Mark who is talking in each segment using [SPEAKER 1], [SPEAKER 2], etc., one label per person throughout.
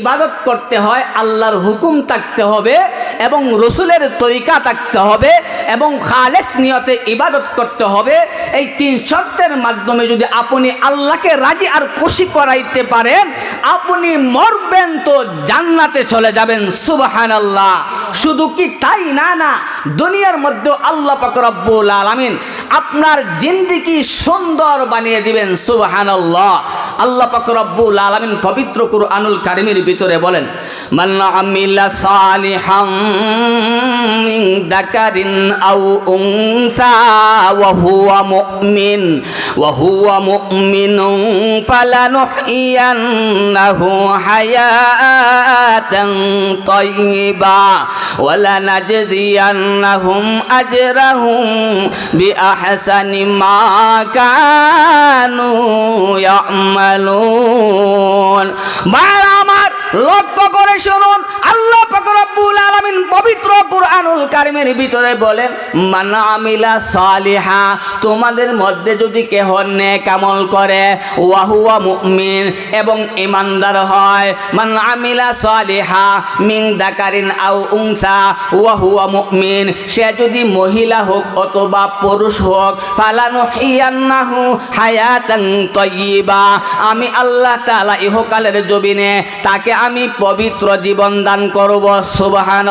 [SPEAKER 1] ইবাদত করতে হয়, আল্লাহর হুকুম থাকতে হবে এবং রসুলের তরিকা থাকতে হবে এবং খালেস নিয়তে ইবাদত করতে হবে। এই তিন শর্তের মাধ্যমে যদি আপনি আল্লাহকে রাজি আর খুশি করাইতে পারেন, আপনি মরবেন তো জান্নাতে চলে যাবেন সুবাহান আল্লাহ শুধু কি তাই না না, দুনিয়ার মধ্যেও আল্লাহ পাক রব্বুল আলামিন আপনার জিন্দিগি সুন্দর বানিয়ে দিবেন সুবাহান আল্লাহ আল্লাহ পাক রব্বুল আলামিন পবিত্র কুরআনুল কারিমের ভিতরে বলেন, মান আমিলা সালিহাম মিন দাকারিন আও উনসা ওয়া হুয়া মুমিন, ওয়া হুয়া মুমিনুন ফালানুহইয়ান্নাহু হায়াতান তাইয়্যিবা ওয়া লানাজজিয়ান্নাহুম আজরাহুম বিআহসানি মা কানু ইয়ামালুন। ভাইরা আমার লক্ষ্য করে রব্বুল আলামিন পবিত্র কুরআনুল কারিমের ভিতরে বলেন, মান আমিলা সালিহা তোমাদের মধ্যে যদি কেহ নেক আমল করে, ওয়া হুয়া মুমিন এবং ইমানদার হয়, মান আমিলা সালিহা মিন দাকারিন আও উনসা ওয়া হুয়া মুমিন, সে যদি মহিলা হোক অথবা পুরুষ হোক, ফালানুহিয়ান্নাহু হায়াতান তাইয়্যিবা আমি আল্লাহ তাআলা ইহকালের জবিনে তাকে আমি পবিত্র জীবন দান করব সুবহানাল্লাহ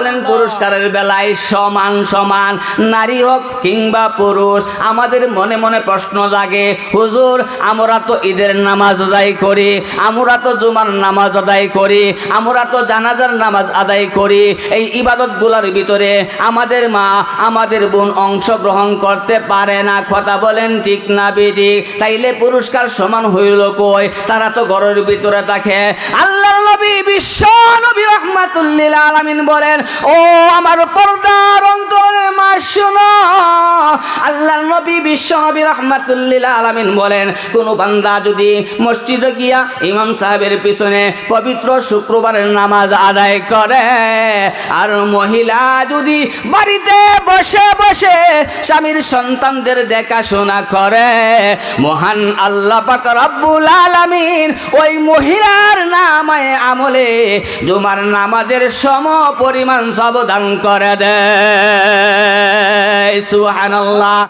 [SPEAKER 1] বলেন পুরস্কারের বেলায় সমান সমান, নারী হোক কিংবা পুরুষ, আমাদের মনে মনে প্রশ্ন জাগে, হুজুর, আমরা তো ঈদের নামাজ আদায় করি, আমরা তো জুমার নামাজ আদায় করি, আমরা তো জানাজার নামাজ আদায় করি, এই ইবাদতগুলোর ভিতরে আমাদের মা, আমাদের বোন অংশগ্রহণ করতে পারে না, কথা বলেন ঠিক না বেটি, তাইলে পুরস্কার সমান হইল কই? তারা তো ঘরের ভিতরে থাকে। আল্লাহ আলামিন বলেন যদি মসজিদে সাহেবের পিছনে পবিত্র শুক্রবারের নামাজ আদায় করে, আর মহিলা যদি বাড়িতে বসে বসে স্বামীর সন্তানদের দেখাশোনা করে। মহান আল্লাহ পাক রব্বুল আলামিন ওই মহিলার নামায় আমলে জুমার নামাজের সম পরিমাণ সাবধান করে দেয়। সুবহানাল্লাহ।